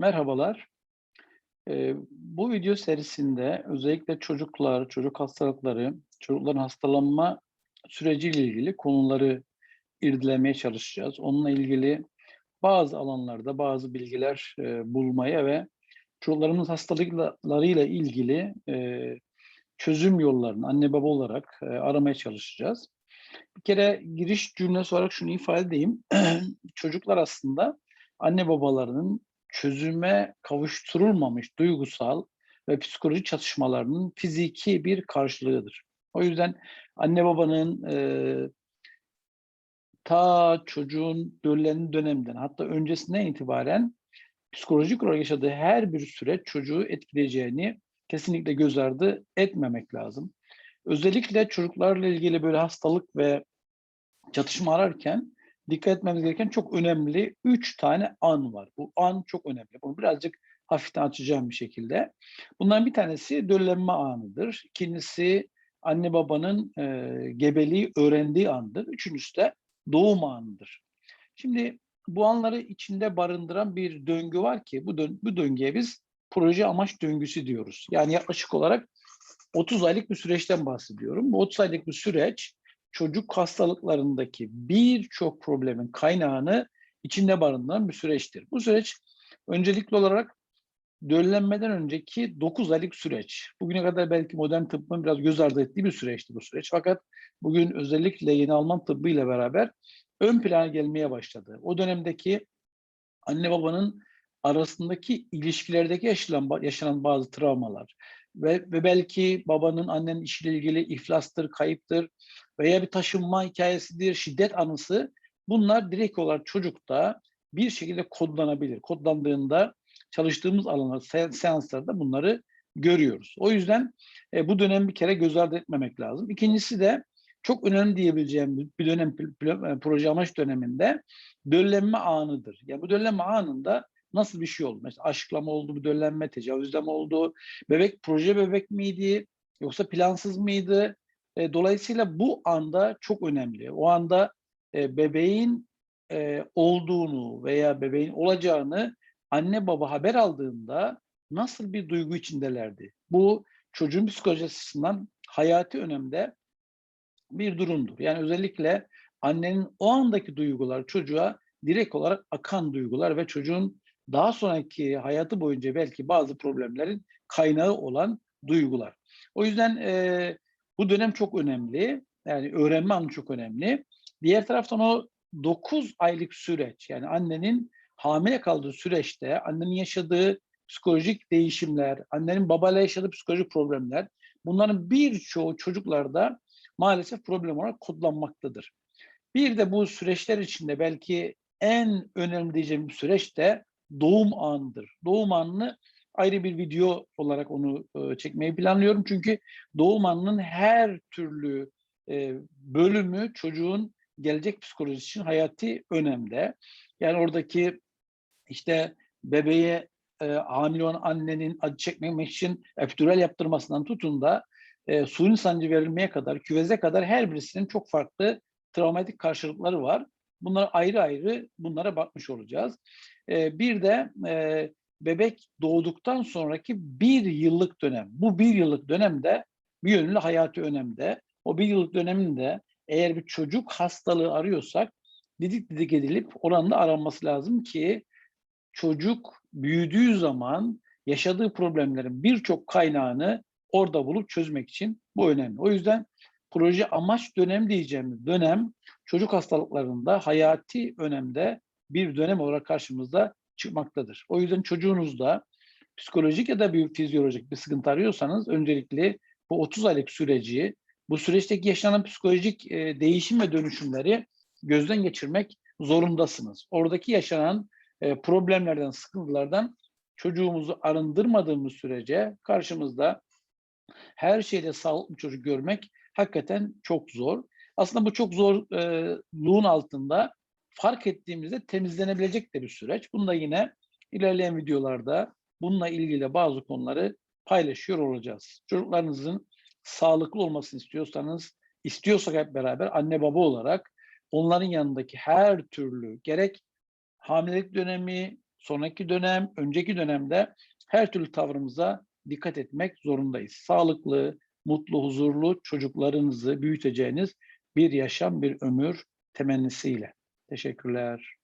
Merhabalar. Eee, bu video serisinde özellikle çocuklar, çocuk hastalıkları, çocukların hastalanma süreciyle ilgili konuları irdelemeye çalışacağız. Onunla ilgili bazı alanlarda bazı bilgiler eee, bulmaya ve çocuklarımız hastalıklarıyla ilgili eee, çözüm yollarını anne baba olarak eee, aramaya çalışacağız. Bir kere giriş cümlesi olarak şunu ifade edeyim. Çocuklar aslında anne babalarının çözüme kavuşturulmamış duygusal ve psikolojik çatışmalarının fiziki bir karşılığıdır. O yüzden anne babanın eee, ta çocuğun döllendiği dönemden hatta öncesinden itibaren psikolojik olarak yaşadığı her bir süreç çocuğu etkileyeceğini kesinlikle göz ardı etmemek lazım. Özellikle çocuklarla ilgili böyle hastalık ve çatışma ararken dikkat etmemiz gereken çok önemli 3 tane an var. Bu an çok önemli. Bunu birazcık hafiften açacağım bir şekilde. Bundan bir tanesi döllenme anıdır. İkincisi anne babanın eee, gebeliği öğrendiği andır. Üçüncüsü de doğum anıdır. Şimdi bu anları içinde barındıran bir döngü var ki bu, dön- bu döngüye biz proje amaç döngüsü diyoruz. Yani yaklaşık olarak 30 aylık bir süreçten bahsediyorum. Bu 30 aylık bir süreç çocuk hastalıklarındaki birçok problemin kaynağını içinde barındıran bir süreçtir. Bu süreç öncelikli olarak döllenmeden önceki 9 aylık süreç. Bugüne kadar belki modern tıbbın biraz göz ardı ettiği bir süreçti bu süreç. Fakat bugün özellikle yeni Alman tıbbı ile beraber ön plana gelmeye başladı. O dönemdeki anne babanın arasındaki ilişkilerdeki yaşanan, yaşanan bazı travmalar ve, ve belki babanın annenin işiyle ilgili iflastır, kayıptır veya bir taşınma hikayesidir, şiddet anısı bunlar direkt olarak çocukta bir şekilde kodlanabilir. Kodlandığında çalıştığımız alanlar, se- seanslarda bunları görüyoruz. O yüzden e, bu dönem bir kere göz ardı etmemek lazım. İkincisi de çok önemli diyebileceğim bir- dönem e, proje amaç döneminde döllenme anıdır. Yani bu döllenme anında nasıl bir şey oldu? Mesela aşkla mı oldu, bu döllenme, tecavüzle mi oldu? Bebek proje bebek miydi? Yoksa plansız mıydı? E, dolayısıyla bu anda çok önemli. O anda e, bebeğin e, olduğunu veya bebeğin olacağını anne baba haber aldığında nasıl bir duygu içindelerdi? Bu çocuğun psikolojisi açısından hayati önemde bir durumdur. Yani özellikle annenin o andaki duygular çocuğa direkt olarak akan duygular ve çocuğun daha sonraki hayatı boyunca belki bazı problemlerin kaynağı olan duygular. O yüzden eee, bu dönem çok önemli. Yani öğrenme anı çok önemli. Diğer taraftan o 9 aylık süreç yani annenin hamile kaldığı süreçte annenin yaşadığı psikolojik değişimler, annenin babayla yaşadığı psikolojik problemler bunların birçoğu çocuklarda maalesef problem olarak kodlanmaktadır. Bir de bu süreçler içinde belki en önemli diyeceğim süreç de doğum anıdır. Doğum anını ayrı bir video olarak onu e, çekmeyi planlıyorum. Çünkü doğum anının her türlü e, bölümü çocuğun gelecek psikolojisi için hayati önemde. Yani oradaki işte bebeğe e, hamile olan annenin acı çekmemek için epidural yaptırmasından tutun da e, suni sancı verilmeye kadar, küveze kadar her birisinin çok farklı travmatik karşılıkları var. Bunlara ayrı ayrı bunlara bakmış olacağız. E, bir de e, bebek doğduktan sonraki bir yıllık dönem. Bu bir yıllık dönemde bir yönlü hayati önemde. O bir yıllık döneminde eğer bir çocuk hastalığı arıyorsak didik didik edilip oranla aranması lazım ki çocuk büyüdüğü zaman yaşadığı problemlerin birçok kaynağını orada bulup çözmek için bu önemli. O yüzden proje amaç dönem diyeceğimiz dönem çocuk hastalıklarında hayati önemde bir dönem olarak karşımızda çıkmaktadır. O yüzden çocuğunuzda psikolojik ya da bir fizyolojik bir sıkıntı arıyorsanız öncelikle bu 30 aylık süreci, bu süreçteki yaşanan psikolojik e, değişim ve dönüşümleri gözden geçirmek zorundasınız. Oradaki yaşanan e, problemlerden, sıkıntılardan çocuğumuzu arındırmadığımız sürece karşımızda her şeyde sağlıklı çocuk görmek hakikaten çok zor. Aslında bu çok zorluğun altında fark ettiğimizde temizlenebilecek de bir süreç. Bunu da yine ilerleyen videolarda bununla ilgili bazı konuları paylaşıyor olacağız. Çocuklarınızın sağlıklı olmasını istiyorsanız, istiyorsak hep beraber anne baba olarak onların yanındaki her türlü gerek hamilelik dönemi, sonraki dönem, önceki dönemde her türlü tavrımıza dikkat etmek zorundayız. Sağlıklı, mutlu, huzurlu çocuklarınızı büyüteceğiniz bir yaşam, bir ömür temennisiyle. Teşekkürler.